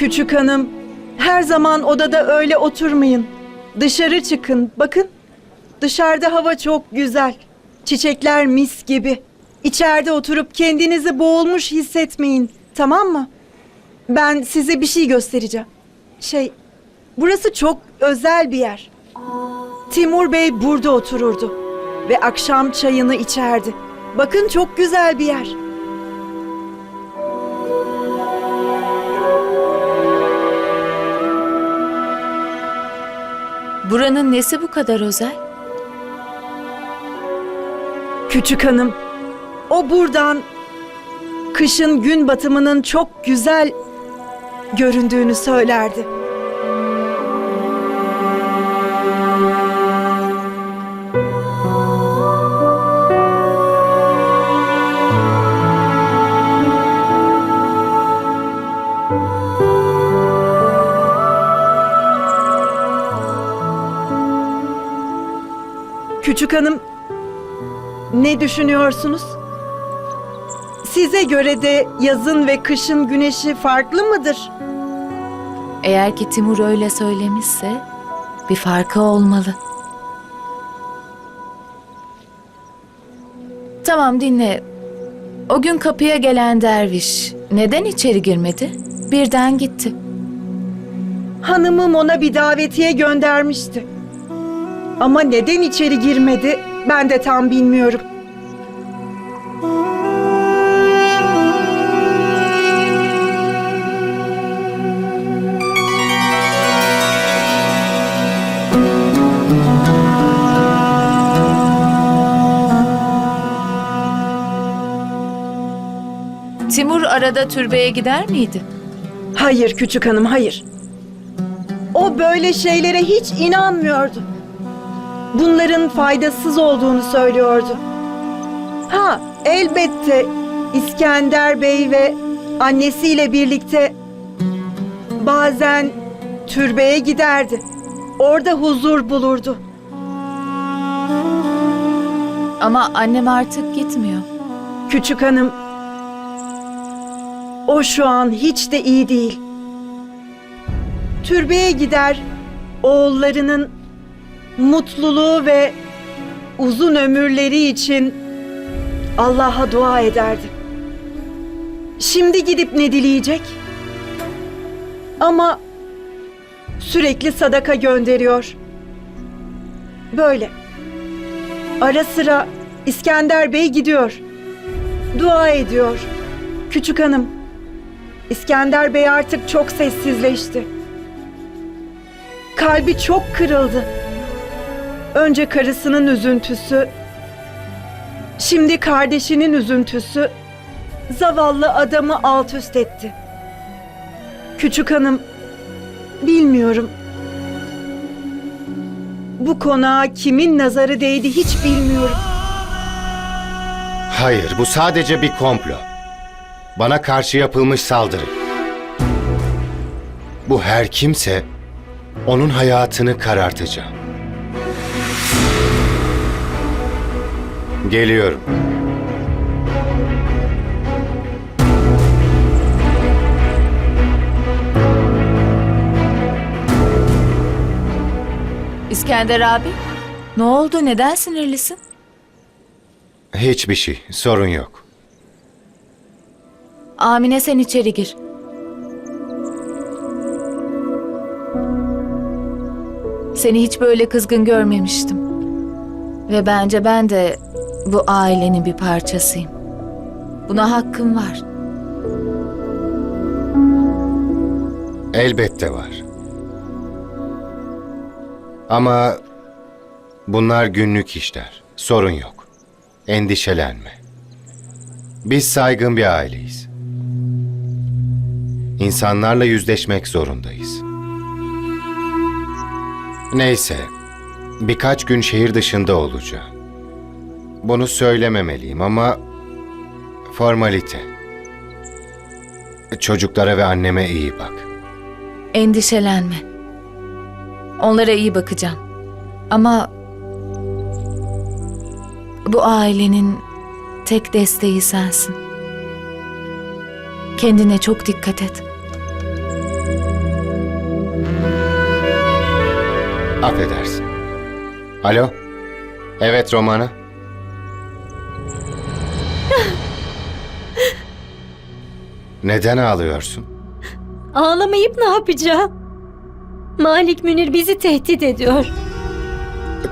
Küçük hanım, her zaman odada öyle oturmayın. Dışarı çıkın. Bakın, dışarıda hava çok güzel. Çiçekler mis gibi. İçeride oturup kendinizi boğulmuş hissetmeyin. Tamam mı? Ben size bir şey göstereceğim. Şey, burası çok özel bir yer. Timur Bey burada otururdu ve akşam çayını içerdi. Bakın çok güzel bir yer. Buranın nesi bu kadar özel? Küçük hanım, o buradan kışın gün batımının çok güzel göründüğünü söylerdi. Küçük hanım, ne düşünüyorsunuz? Size göre de yazın ve kışın güneşi farklı mıdır? Eğer ki Timur öyle söylemişse bir farkı olmalı. Tamam dinle. O gün kapıya gelen derviş neden içeri girmedi? Birden gitti. Hanımım ona bir davetiye göndermişti. Ama neden içeri girmedi ben de tam bilmiyorum. Timur arada türbeye gider miydi? Hayır küçük hanım hayır. O böyle şeylere hiç inanmıyordu. Bunların faydasız olduğunu söylüyordu. Ha elbette İskender Bey ve annesiyle birlikte bazen türbeye giderdi. Orada huzur bulurdu. Ama annem artık gitmiyor. Küçük hanım, o şu an hiç de iyi değil. Türbeye gider, oğullarının mutluluğu ve uzun ömürleri için Allah'a dua ederdi. Şimdi gidip ne dileyecek? Ama sürekli sadaka gönderiyor. Böyle. Ara sıra İskender Bey gidiyor. Dua ediyor. Küçük hanım. İskender Bey artık çok sessizleşti. Kalbi çok kırıldı. Önce karısının üzüntüsü, şimdi kardeşinin üzüntüsü zavallı adamı alt üst etti. Küçük hanım, bilmiyorum. Bu konağa kimin nazarı değdi hiç bilmiyorum. Hayır, bu sadece bir komplo. Bana karşı yapılmış saldırı. Bu her kimse onun hayatını karartacağım. Geliyorum. İskender abi, ne oldu? Neden sinirlisin? Hiçbir şey, sorun yok. Amine sen içeri gir. Seni hiç böyle kızgın görmemiştim. Ve bence ben de bu ailenin bir parçasıyım. Buna hakkım var. Elbette var. Ama bunlar günlük işler. Sorun yok. Endişelenme. Biz saygın bir aileyiz. İnsanlarla yüzleşmek zorundayız. Neyse, birkaç gün şehir dışında olacağım. Bunu söylememeliyim ama formalite. Çocuklara ve anneme iyi bak. Endişelenme. Onlara iyi bakacağım. Ama bu ailenin tek desteği sensin. Kendine çok dikkat et. Affedersin. Alo? Evet Romana. Neden ağlıyorsun? Ağlamayıp ne yapacağım? Malik Münir bizi tehdit ediyor.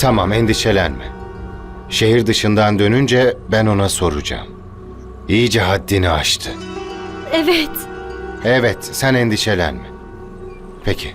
Tamam endişelenme. Şehir dışından dönünce ben ona soracağım. İyice haddini aştı. Evet. Evet sen endişelenme. Peki.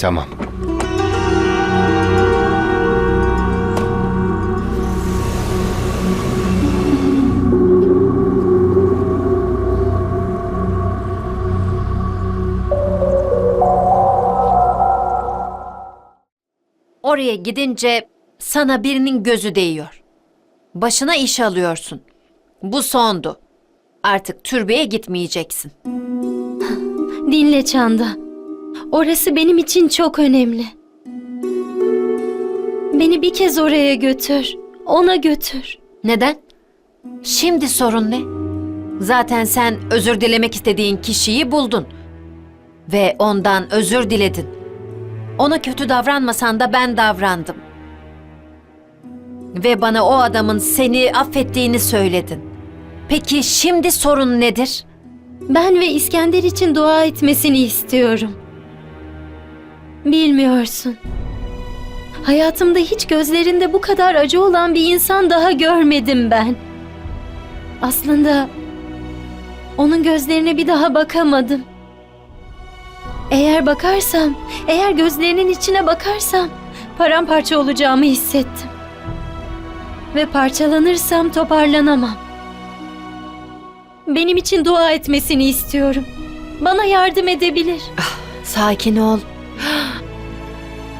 Tamam. Oraya gidince sana birinin gözü değiyor. Başına iş alıyorsun. Bu sondu. Artık türbeye gitmeyeceksin. Dinle Çanda. Orası benim için çok önemli. Beni bir kez oraya götür. Ona götür. Neden? Şimdi sorun ne? Zaten sen özür dilemek istediğin kişiyi buldun. Ve ondan özür diledin. Ona kötü davranmasan da ben davrandım. Ve bana o adamın seni affettiğini söyledin. Peki şimdi sorun nedir? Ben ve İskender için dua etmesini istiyorum. Bilmiyorsun. Hayatımda hiç gözlerinde bu kadar acı olan bir insan daha görmedim ben. Aslında onun gözlerine bir daha bakamadım. Eğer bakarsam, eğer gözlerinin içine bakarsam paramparça olacağımı hissettim. Ve parçalanırsam toparlanamam. Benim için dua etmesini istiyorum. Bana yardım edebilir. Sakin ol.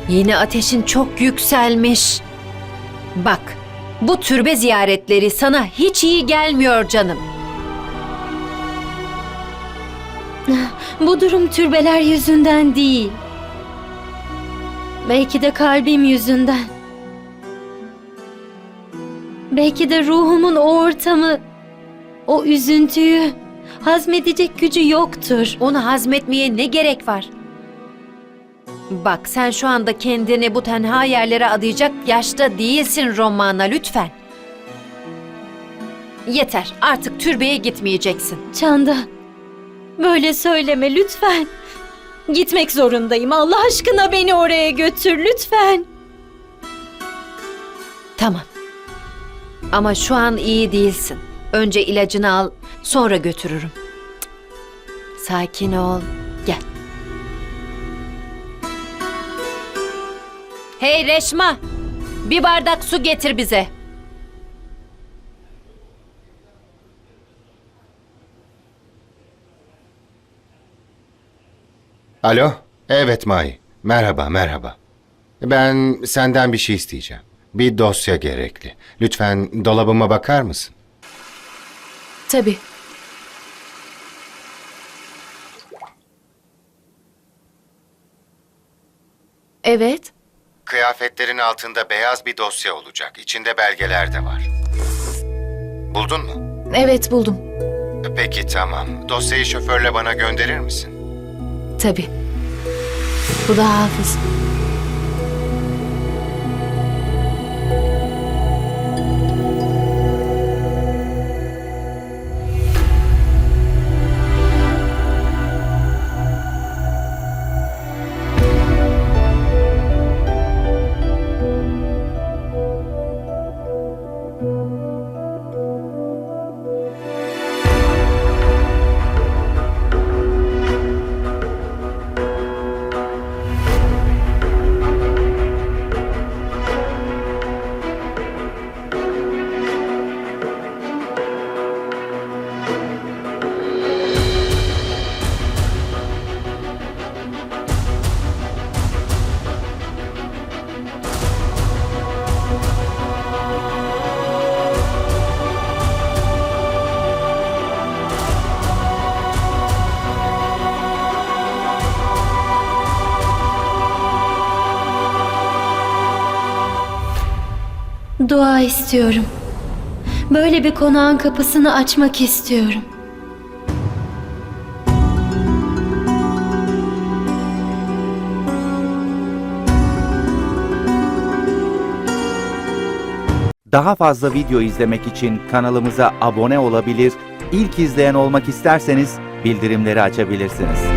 Yine ateşin çok yükselmiş. Bak, bu türbe ziyaretleri sana hiç iyi gelmiyor canım. Bu durum türbeler yüzünden değil. Belki de kalbim yüzünden. Belki de ruhumun o ortamı, o üzüntüyü hazmedecek gücü yoktur. Onu hazmetmeye ne gerek var? Bak sen şu anda kendini bu tenha yerlere adayacak yaşta değilsin Romana lütfen. Yeter artık türbeye gitmeyeceksin. Çanda, böyle söyleme lütfen. Gitmek zorundayım. Allah aşkına beni oraya götür lütfen. Tamam. Ama şu an iyi değilsin. Önce ilacını al, sonra götürürüm. Sakin ol. Gel. Hey Reşma! Bir bardak su getir bize. Alo? Evet May. Merhaba, merhaba. Ben senden bir şey isteyeceğim. Bir dosya gerekli. Lütfen dolabıma bakar mısın? Tabii. Evet. Kıyafetlerin altında beyaz bir dosya olacak. İçinde belgeler de var. Buldun mu? Evet buldum. Peki tamam. Dosyayı şoförle bana gönderir misin? Tabii. Bu da hafız. Dua istiyorum. Böyle bir konağın kapısını açmak istiyorum. Daha fazla video izlemek için kanalımıza abone olabilir, ilk izleyen olmak isterseniz bildirimleri açabilirsiniz.